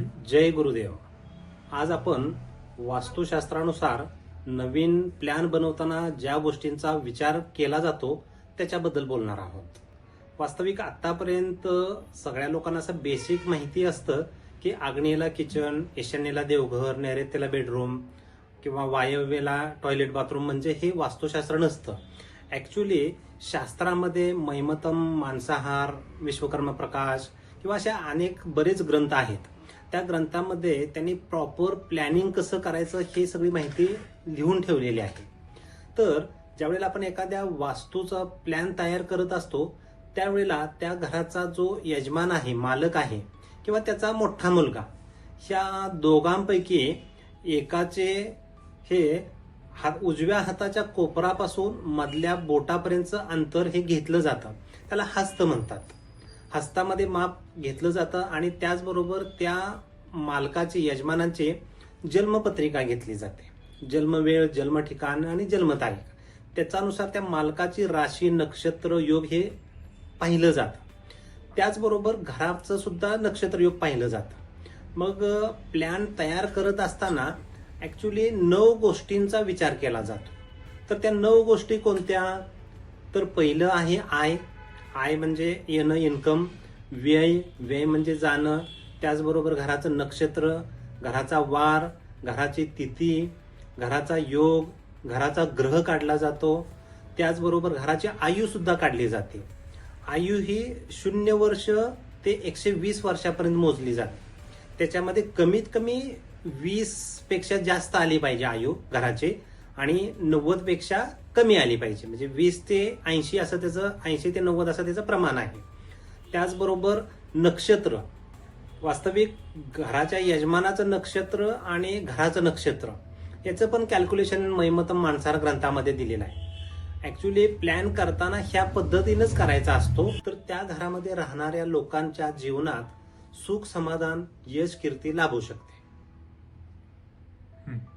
जय गुरुदेव. आज आपण वास्तुशास्त्रानुसार नवीन प्लॅन बनवताना ज्या गोष्टींचा विचार केला जातो त्याच्याबद्दल बोलणार आहोत. वास्तविक आतापर्यंत सगळ्या लोकांना असं बेसिक माहिती असतं की आग्नेयला किचन ईशान्येला देवघर नैऋत्येला बेडरूम किंवा वायव्येला टॉयलेट बाथरूम म्हणजे हे वास्तुशास्त्र नसतं. ॲक्च्युली शास्त्रामध्ये मैमतम मांसाहार विश्वकर्मा प्रकाश किंवा अशा अनेक बरेच ग्रंथ आहेत. त्या ग्रंथामध्ये त्यांनी प्रॉपर प्लॅनिंग कसं करायचं हे सगळी माहिती लिहून ठेवलेली आहे. तर ज्यावेळेला आपण एखाद्या वास्तूचा प्लॅन तयार करत असतो त्यावेळेला त्या घराचा जो यजमान आहे मालक आहे किंवा त्याचा मोठा मुलगा ह्या दोघांपैकी एकाचे हे हात उजव्या हाताच्या कोपरापासून मधल्या बोटापर्यंतचं अंतर हे घेतलं जातं. त्याला हस्त म्हणतात. हस्तामध्ये माप घेतलं जातं आणि त्याचबरोबर त्या मालकाचे यजमानांचे जन्मपत्रिका घेतली जाते. जन्मवेळ जन्म ठिकाण आणि जन्मतारीख त्याच्यानुसार त्या मालकाची राशी नक्षत्र योग हे पाहिलं जातं. त्याचबरोबर घराचं सुद्धा नक्षत्र योग पाहिलं जातं. मग प्लॅन तयार करत असताना ॲक्च्युली नऊ गोष्टींचा विचार केला जातो. तर त्या नऊ गोष्टी कोणत्या? तर पहिलं आहे आय. आय म्हणजे येणं इन्कम व्यय व्यय म्हणजे जाणं त्याचबरोबर घराचं नक्षत्र घराचा वार घराची तिथी घराचा योग घराचा ग्रह काढला जातो त्याचबरोबर घराची आयुसुद्धा काढली जाते. आयु ही शून्य वर्ष ते एकशे वीस वर्षापर्यंत मोजली जाते. त्याच्यामध्ये कमीत कमी वीसपेक्षा जास्त आली पाहिजे आयु घराचे आणि नव्वदपेक्षा कमी आली पाहिजे. म्हणजे वीस ते ऐंशी असं त्याचं ऐंशी ते नव्वद असं त्याचं प्रमाण आहे. त्याचबरोबर नक्षत्र. वास्तविक घराच्या यजमानाचं नक्षत्र आणि घराचं नक्षत्र. याचं पण कॅल्क्युलेशन महिमतम माणसार ग्रंथामध्ये दिलेलं आहे. ऍक्च्युली प्लॅन करताना ह्या पद्धतीनंच करायचा असतो. तर त्या घरामध्ये राहणाऱ्या लोकांच्या जीवनात सुख समाधान यश कीर्ती लाभू शकते.